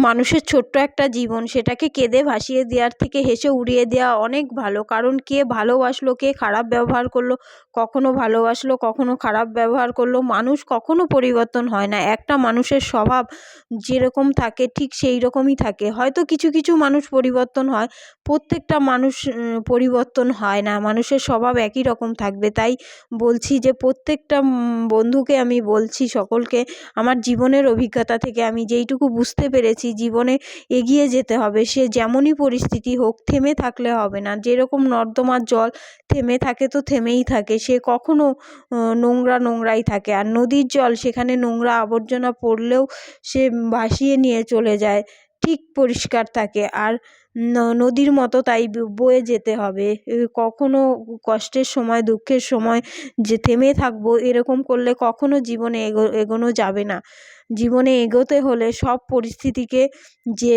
মানুষের ছোট্ট একটা জীবন, সেটাকে কেঁদে ভাসিয়ে দেওয়ার থেকে হেসে উড়িয়ে দেওয়া অনেক ভালো। কারণ কে ভালোবাসলো, কে খারাপ ব্যবহার করল, কখনো ভালোবাসলো, কখনো খারাপ ব্যবহার করল, মানুষ কখনো পরিবর্তন হয় না। একটা মানুষের স্বভাব যেরকম থাকে, ঠিক সেই রকমই থাকে। হয়তো কিছু কিছু মানুষ পরিবর্তন হয়, প্রত্যেকটা মানুষ পরিবর্তন হয় না। মানুষের স্বভাব একই রকম থাকবে। তাই বলছি যে, প্রত্যেকটা বন্ধুকে আমি বলছি সকলকে, আমার জীবনের অভিজ্ঞতা থেকে আমি যেইটুকু বুঝতে পেরেছি জীবনে এগিয়ে যেতে হবে। সে যেমনই পরিস্থিতি হোক, থেমে থাকলে হবে না। যেরকম নর্দমার জল থেমে থাকে তো থেমেই থাকে। সে কখনও নোংরা নোংরাই থাকে। আর নদীর জল, সেখানে নোংরা আবর্জনা পড়লেও সে ভাসিয়ে নিয়ে চলে যায়। ঠিক পরিষ্কার থাকে। আর নদীর মতো তাই বয়ে যেতে হবে। কখনও কষ্টের সময়, দুঃখের সময় যে, থেমে থাকব, এরকম করলে কখনও জীবনে এগো, এগোনো যাবে না। জীবনে এগোতে হলে সব পরিস্থিতিকে যে,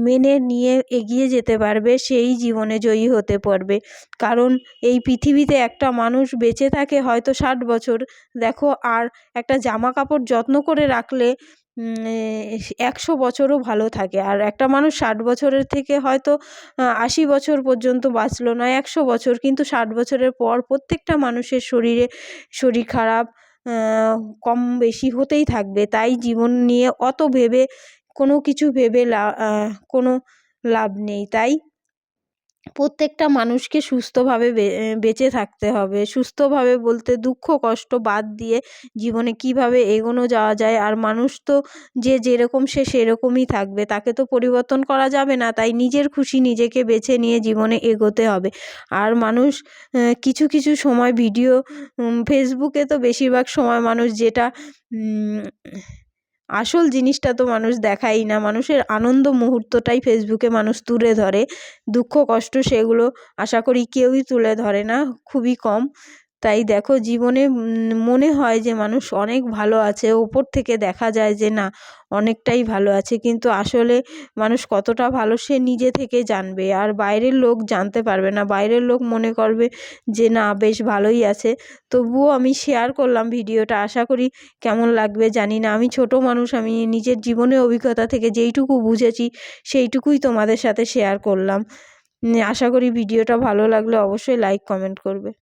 মেনে নিয়ে এগিয়ে যেতে পারবে, সেই জীবনে জয়ী হতে পারবে। কারণ এই পৃথিবীতে একটা মানুষ বেঁচে থাকে হয়তো ষাট বছর। দেখো, আর একটা জামা কাপড় যত্ন করে রাখলে একশো বছরও ভালো থাকে। আর একটা মানুষ ষাট বছরের থেকে হয়তো আশি বছর পর্যন্ত বাঁচলো না একশো বছর। কিন্তু ষাট বছরের পর প্রত্যেকটা মানুষের শরীরে শরীর খারাপ কম বেশি হতেই থাকবে। তাই জীবন নিয়ে অত ভেবে, কোনো কিছু ভেবে কোনো লাভ নেই। তাই প্রত্যেকটা মানুষকে সুস্থভাবে বেঁচে থাকতে হবে। সুস্থভাবে বলতে দুঃখ, কষ্ট বাদ দিয়ে জীবনে কীভাবে এগোনো যাওয়া যায়। আর মানুষ তো যে যেরকম সে সেরকমই থাকবে। তাকে তো পরিবর্তন করা যাবে না। তাই নিজের খুশি নিজেকে বেছে নিয়ে জীবনে এগোতে হবে। আর মানুষ কিছু কিছু সময় ভিডিও ফেসবুকে তো বেশিরভাগ সময় মানুষ যেটা আসল জিনিসটা তো মানুষ দেখাই না। মানুষের আনন্দ মুহূর্তটাই ফেসবুকে মানুষ তুলে ধরে। দুঃখ, কষ্ট সেগুলো আশা করি কেউই তুলে ধরে না। খুবই কম। তাই দেখো জীবনে মনে হয় যে মানুষ অনেক ভালো আছে, ওপর থেকে দেখা যায় যে না, অনেকটাই ভালো আছে। কিন্তু আসলে মানুষ কতটা ভালো সে নিজে থেকে জানবে। আর বাইরের লোক জানতে পারবে না। বাইরের লোক মনে করবে যে না, বেশ ভালোই আছে। তবুও আমি শেয়ার করলাম ভিডিওটা। আশা করি কেমন লাগবে জানি না। আমি ছোট মানুষ, আমি নিজের জীবনের অভিজ্ঞতা থেকে যেইটুকু বুঝেছি, সেইটুকুই তোমাদের সাথে শেয়ার করলাম। আশা করি ভিডিওটা ভালো লাগলে অবশ্যই লাইক কমেন্ট করবে।